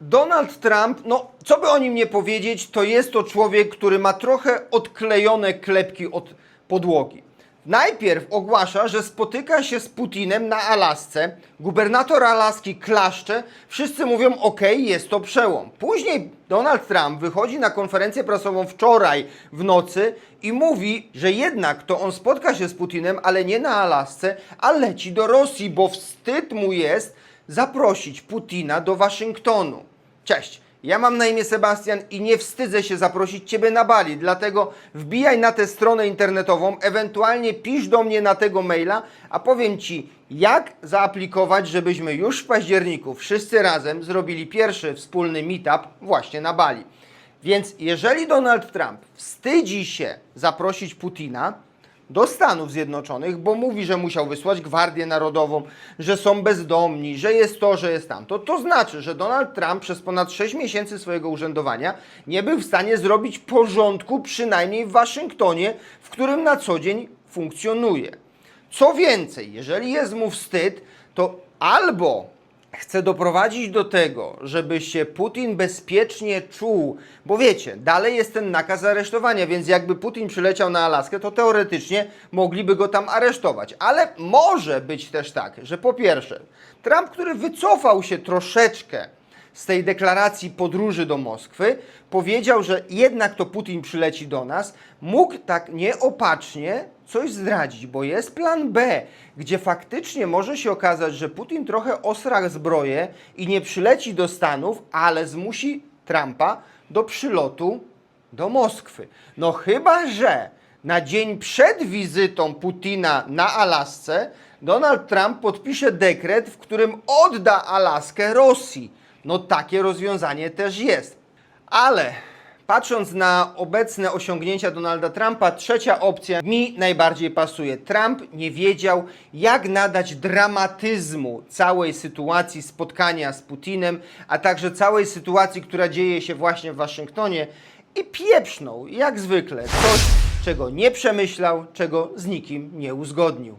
Donald Trump, no co by o nim nie powiedzieć, to jest to człowiek, który ma trochę odklejone klepki od podłogi. Najpierw ogłasza, że spotyka się z Putinem na Alasce. Gubernator Alaski klaszcze. Wszyscy mówią: OK, jest to przełom. Później Donald Trump wychodzi na konferencję prasową wczoraj w nocy i mówi, że jednak to on spotka się z Putinem, ale nie na Alasce, a leci do Rosji, bo wstyd mu jest zaprosić Putina do Waszyngtonu. Cześć. Ja mam na imię Sebastian i nie wstydzę się zaprosić Ciebie na Bali, dlatego wbijaj na tę stronę internetową, ewentualnie pisz do mnie na tego maila, a powiem Ci, jak zaaplikować, żebyśmy już w październiku wszyscy razem zrobili pierwszy wspólny meetup właśnie na Bali. Więc jeżeli Donald Trump wstydzi się zaprosić Putina, do Stanów Zjednoczonych, bo mówi, że musiał wysłać Gwardię Narodową, że są bezdomni, że jest to, że jest tamto. To znaczy, że Donald Trump przez ponad 6 miesięcy swojego urzędowania nie był w stanie zrobić porządku, przynajmniej w Waszyngtonie, w którym na co dzień funkcjonuje. Co więcej, jeżeli jest mu wstyd, to albo chce doprowadzić do tego, żeby się Putin bezpiecznie czuł, bo wiecie, dalej jest ten nakaz aresztowania, więc jakby Putin przyleciał na Alaskę, to teoretycznie mogliby go tam aresztować. Ale może być też tak, że po pierwsze, Trump, który wycofał się troszeczkę z tej deklaracji podróży do Moskwy, powiedział, że jednak to Putin przyleci do nas, mógł tak nieopatrznie coś zdradzić, bo jest plan B, gdzie faktycznie może się okazać, że Putin trochę osrach zbroję i nie przyleci do Stanów, ale zmusi Trumpa do przylotu do Moskwy. No chyba, że na dzień przed wizytą Putina na Alasce Donald Trump podpisze dekret, w którym odda Alaskę Rosji. No takie rozwiązanie też jest. Ale patrząc na obecne osiągnięcia Donalda Trumpa, trzecia opcja mi najbardziej pasuje. Trump nie wiedział, jak nadać dramatyzmu całej sytuacji spotkania z Putinem, a także całej sytuacji, która dzieje się właśnie w Waszyngtonie i pieprznął, jak zwykle, coś, czego nie przemyślał, czego z nikim nie uzgodnił.